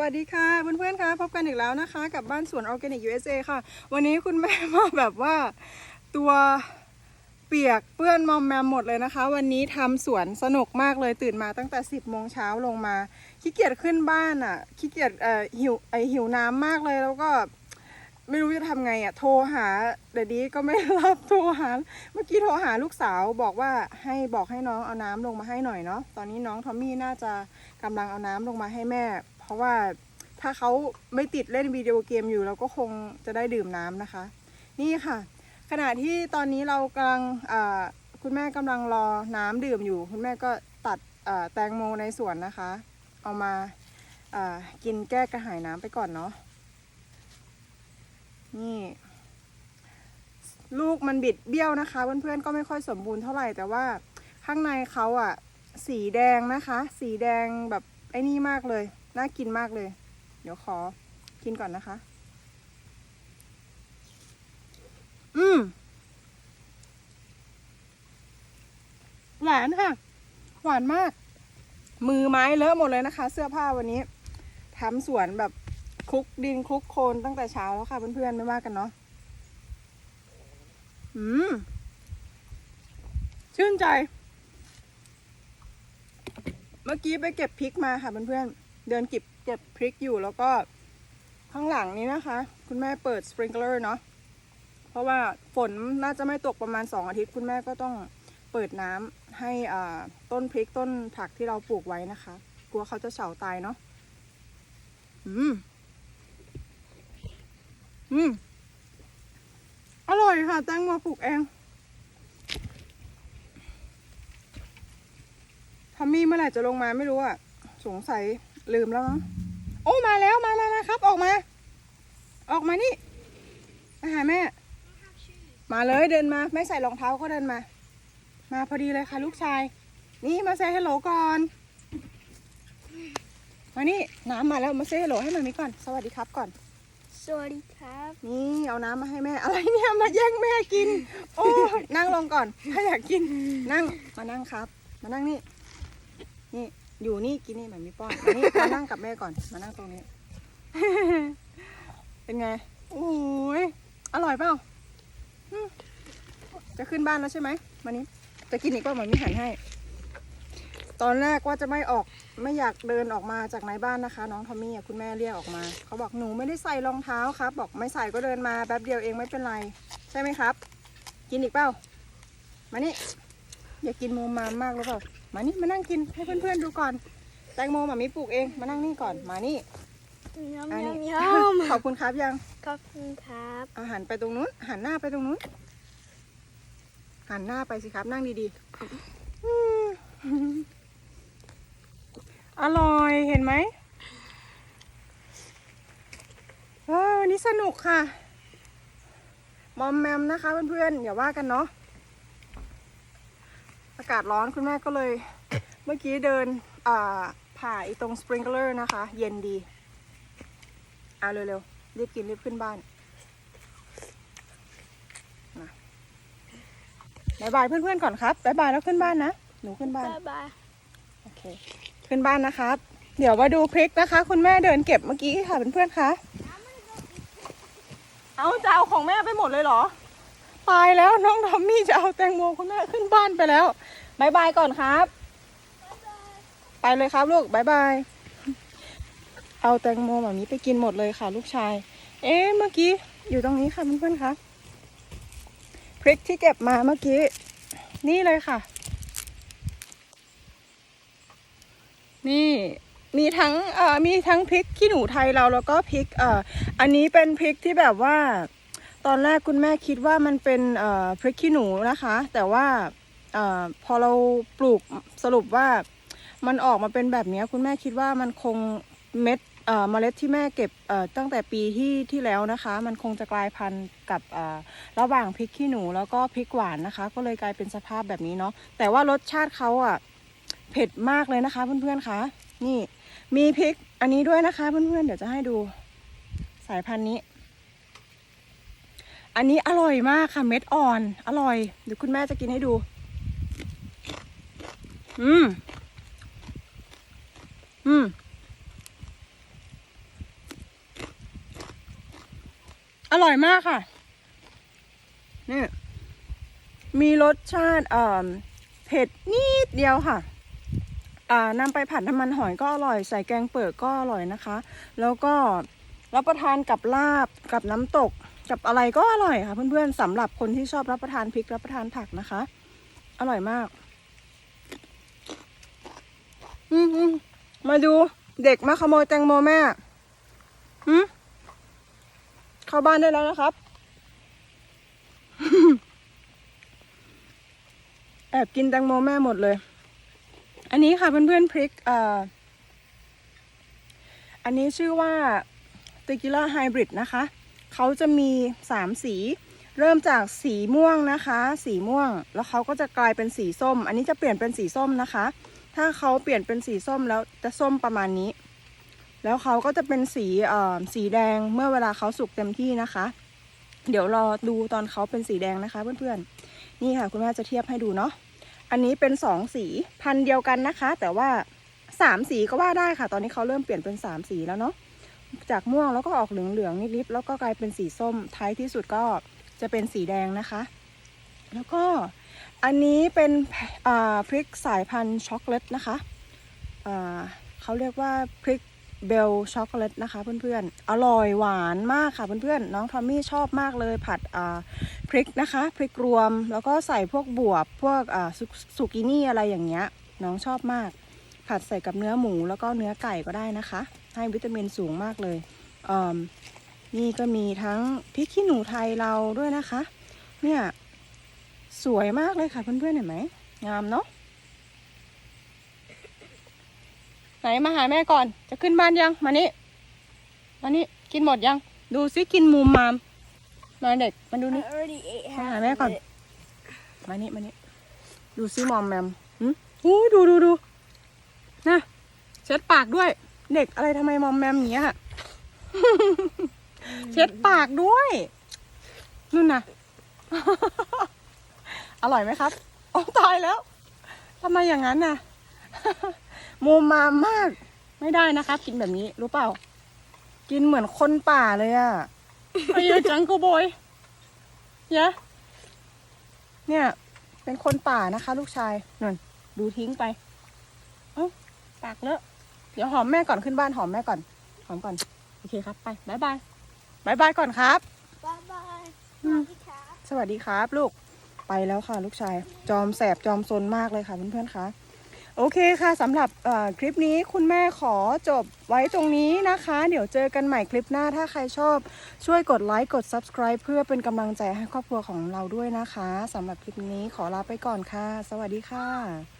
วัสดีค่ะเพื่อนๆค่ะพบกันอีกแล้วนะคะ กับบ้านสวนออร์แกนิก USA ค่ะ วันนี้คุณแม่มาแบบว่าตัวเปียกเปื้อนมอมแมมหมดเลยนะคะ วันนี้ทำสวนสนุกมากเลยตื่นมาตั้งแต่ 10โมงเช้าลงมาขี้เกียจขึ้นบ้านอะขี้เกียจเอ่อหิวไอหิวน้ำมากเลยแล้วก็ ไม่รู้จะทำไงอะ โทรหาเดดดี้ก็ไม่รับโทรหา เมื่อกี้โทรหาลูกสาวบอกว่าให้บอกให้น้องเอาน้ำลงมาให้หน่อยเนาะ ตอนนี้น้องทอมมี่น่าจะกำลังเอาน้ำลงมาให้แม่ เพราะว่าถ้าเขาไม่ติดเล่นวิดีโอเกมอยู่เราก็คงจะได้ดื่มน้ำนะคะ นี่ค่ะ ขณะที่ตอนนี้เรากำลังคุณแม่กำลังรอน้ำดื่มอยู่ คุณแม่ก็ตัดแตงโมในสวนนะคะ เอามาอ่ากินแก้กระหายน้ำไปก่อนเนาะ นี่ ลูกมันบิดเบี้ยวนะคะเพื่อนๆก็ไม่ค่อยสมบูรณ์เท่าไหร่แต่ว่าข้างในเขาอะสีแดงนะคะ สีแดงแบบไอ้นี่มากเลยน่ากินมากเลย เดี๋ยวขอกินก่อนนะคะ อืมหวานค่ะ หวานมาก มือไม้เลอะหมดเลยนะคะ เสื้อผ้าวันนี้ทำสวนแบบ คลุกดินคลุกโคลนตั้งแต่เช้าแล้วค่ะเพื่อนๆไม่ว่ากันเนาะอืม ชื่นใจ เมื่อกี้ไปเก็บพริกมาค่ะเพื่อนๆเดินเก็บเก็บพริกอยู่แล้วก็ข้างหลังนี้นะคะ คุณแม่เปิดสปริงเกอร์เนาะเพราะว่าฝนน่าจะไม่ตกประมาณสองอาทิตย์ คุณแม่ก็ต้องเปิดน้ำให้อ่าต้นพริกต้นผักที่เราปลูกไว้นะคะ กลัวเขาจะเฉาตายเนาะอืม อืม อร่อยค่ะแตงโมปลูกเองทอมมี่เมื่อไหร่จะลงมาไม่รู้อะสงสัยลืมแล้วมั้งโอ้มาแล้วมามามาครับ ออกมา ออกมานี่มาหาแม่ มาเลยเดินมา ไม่ใส่รองเท้าก็เดินมา มาพอดีเลยค่ะ ลูกชาย นี่มาเซฮัลโหลก่อน มานี่น้ำมาแล้วมาเซฮัลโหลให้มามีก่อน สวัสดีครับก่อน สวัสดีครับ นี่เอาน้ำมาให้แม่ อะไรเนี่ยมาแย่งแม่กิน โอ้ยนั่งลงก่อนถ้าอยากกิน นั่งมานั่งครับ มานั่งนี่ นี่ อยู่นี่กินนี่แบบมีป้อนมานี่มานั่งกับแม่ก่อน มานั่งตรงนี้ เป็นไงโอ้ยอร่อยเปล่าจะขึ้นบ้านแล้วใช่ไหมมานี้จะกินอีกก็เหมือนมีหันให้ ตอนแรกว่าจะไม่ออกไม่อยากเดินออกมาจากในบ้านนะคะ น้องทอมมี่อะคุณแม่เรียกออกมา เขาบอกหนูไม่ได้ใส่รองเท้าครับ บอกไม่ใส่ก็เดินมาแป๊บเดียวเองไม่เป็นไร ใช่ไหมครับ กินอีกเปล่ามานี่อย่ากินโมมามมากหรือเปล่ามานี่มานั่งกินให้เพื่อนๆดูก่อน แตงโมหมามิปลูกเองมานั่งนี่ก่อนมานี่ยำอันยำนี้ยขอบคุณครับยังำขอบคุณครับอาหันไปตรงนู้น หันหน้าไปตรงนู้น หันหน้าไปสิครับนั่งดีๆ อืมอร่อยเห็นไหมเออวันนี้สนุกค่ะ มอมแมมนะคะเพื่อนๆอย่าว่ากันเนาะอากาศร้อนคุณแม่ก็เลย เมื่อกี้เดินอ่าผ่าอีตรงสปริงเกอร์นะคะ เย็นดีเอาเร็วๆรีบกินรีบขึ้นบ้านบายบายเพื่อนๆก่อนครับบายบายแล้วขึ้นบ้านนะ หนูขึ้นบ้านบ๊ายบายโอเค ขึ้นบ้านนะครับ เดี๋ยวมาดูพริกนะคะ คุณแม่เดินเก็บเมื่อกี้ค่ะเพื่อนๆคะเอาจะเอาของแม่ไปหมดเลยเหรอ ตายแล้วน้องทอมมี่จะเอาแตงโมคุณแม่ขึ้นบ้านไปแล้วบายบายก่อนครับ ไปเลยครับลูกบายบาย เอาแตงโมแบบนี้ไปกินหมดเลยค่ะ ลูกชาย เอ๊ะเมื่อกี้อยู่ตรงนี้ค่ะเพื่อนๆคะพริกที่เก็บมาเมื่อกี้ นี่เลยค่ะ นี่มีทั้งเอ่อมีทั้งพริกขี้หนูไทยเราแล้วก็พริกเอ่ออันนี้เป็นพริกที่แบบว่า ตอนแรกคุณแม่คิดว่ามันเป็นเอ่อพริกขี้หนูนะคะ แต่ว่าเอ่อพอเราปลูกสรุปว่ามันออกมาเป็นแบบนี้คุณแม่คิดว่ามันคงเม็ดเอ่อเมล็ดที่แม่เก็บเอ่อตั้งแต่ปีที่ที่แล้วนะคะ มันคงจะกลายพันธุ์กับเอ่อระหว่างพริกขี้หนูแล้วก็พริกหวานนะคะ ก็เลยกลายเป็นสภาพแบบนี้เนาะแต่ว่ารสชาติเขาอะ เผ็ดมากเลยนะคะ เพื่อนๆคะนี่มีพริกอันนี้ด้วยนะคะ เพื่อนๆเดี๋ยวจะให้ดู สายพันธุ์นี้ อันนี้อร่อยมากค่ะ เม็ดอ่อน อร่อยเดี๋ยวคุณแม่จะกินให้ดู อืมอืมอร่อยมากค่ะนี่มีรสชาติเอ่อเผ็ดนิดเดียวค่ะ นำไปผัดน้ำมันหอยก็อร่อย ใส่แกงเปิดก็อร่อยนะคะ แล้วก็รับประทานกับลาบกับน้ำตก กับอะไรก็อร่อยค่ะ เพื่อนๆสำหรับคนที่ชอบรับประทานพริกรับประทานผักนะคะ อร่อยมาก อืมมาดูเด็กมาขโมยแตงโมแม่หืมเข้าบ้านได้แล้วนะครับ แอบกินแตงโมแม่หมดเลย อันนี้ค่ะเพื่อนๆพริกเอ่ออันนี้ชื่อว่า t e q u i l a Hybrid นะคะ เขาจะมีสามสี เริ่มจากสีม่วงนะคะ สีม่วง แล้วเขาก็จะกลายเป็นสีส้ม อันนี้จะเปลี่ยนเป็นสีส้มนะคะ ถ้าเขาเปลี่ยนเป็นสีส้มแล้วจะส้มประมาณนี้ แล้วเขาก็จะเป็นสีเอ่อสีแดงเมื่อเวลาเขาสุกเต็มที่นะคะ เดี๋ยวรอดูตอนเขาเป็นสีแดงนะคะเพื่อนๆ นี่ค่ะคุณแม่จะเทียบให้ดูเนาะ อันนี้เป็นสองสีพันเดียวกันนะคะ แต่ว่าสามสีก็ว่าได้ค่ะ ตอนนี้เขาเริ่มเปลี่ยนเป็นสามสีแล้วเนาะจากม่วงแล้วก็ออกเหลืองๆนิดๆแล้วก็กลายเป็นสีส้มท้ายที่สุดก็จะเป็นสีแดงนะคะ แล้วก็อันนี้เป็นพริกสายพันธุ์ช็อกโกแลตนะคะเขาเรียกว่าพริก เบลช็อกโกแลตนะคะเพื่อนๆ อร่อยหวานมากค่ะเพื่อนๆ น้องทอมมี่ชอบมากเลยผัดอ่าพริกนะคะพริกรวมแล้วก็ใส่พวกบวบพวกอ่าสุกินี่อะไรอย่างเงี้ย น้องชอบมาก ผัดใส่กับเนื้อหมูแล้วก็เนื้อไก่ก็ได้นะคะ ให้วิตามินสูงมากเลยเอิ่มนี่ก็มีทั้งพริกขี้หนูไทยเราด้วยนะคะ เนี่ยสวยมากเลยค่ะเพื่อนๆเห็นไหมงามเนาะ ไหนมาหาแม่ก่อน จะขึ้นบ้านยัง มานี่ มานี่ กินหมดยัง ดูซิกินมุมมาม มาเด็ก มาดูนี่ มาหาแม่ก่อน มานี่ มานี่ ดูซิมอมแมมหืมหูดูดูดูนะเช็ดปากด้วย เด็กอะไรทำไมมอมแมมอย่างเงี้ยเช็ดปากด้วยนู่นน่ะ อร่อยไหมครับโอ้ตายแล้วทำไมอย่างนั้นน่ะ มูมามมาก ไม่ได้นะครับกินแบบนี้รู้เปล่า กินเหมือนคนป่าเลยอะไอ้ยาจังกูบอยยะเนี่ย เป็นคนป่านะคะ ลูกชายนั่นดูทิ้งไปเอ้าปากเลอะเดี๋ยวหอมแม่ก่อนขึ้นบ้านหอมแม่ก่อน หอมก่อน โอเคครับไปบายบายบายบายก่อนครับ Bye bye. อืม Bye, cat. สวัสดีครับ ลูกไปแล้วค่ะ ลูกชาย จอมแสบจอมซนมากเลยค่ะเพื่อนๆคะ โอเคค่ะสำหรับคลิปนี้คุณแม่ขอจบไว้ตรงนี้นะคะ เดี๋ยวเจอกันใหม่คลิปหน้าถ้าใครชอบช่วยกดไลค์กด subscribe เพื่อเป็นกำลังใจให้ครอบครัวของเราด้วยนะคะสำหรับคลิปนี้ขอลาไปก่อนค่ะ สวัสดีค่ะ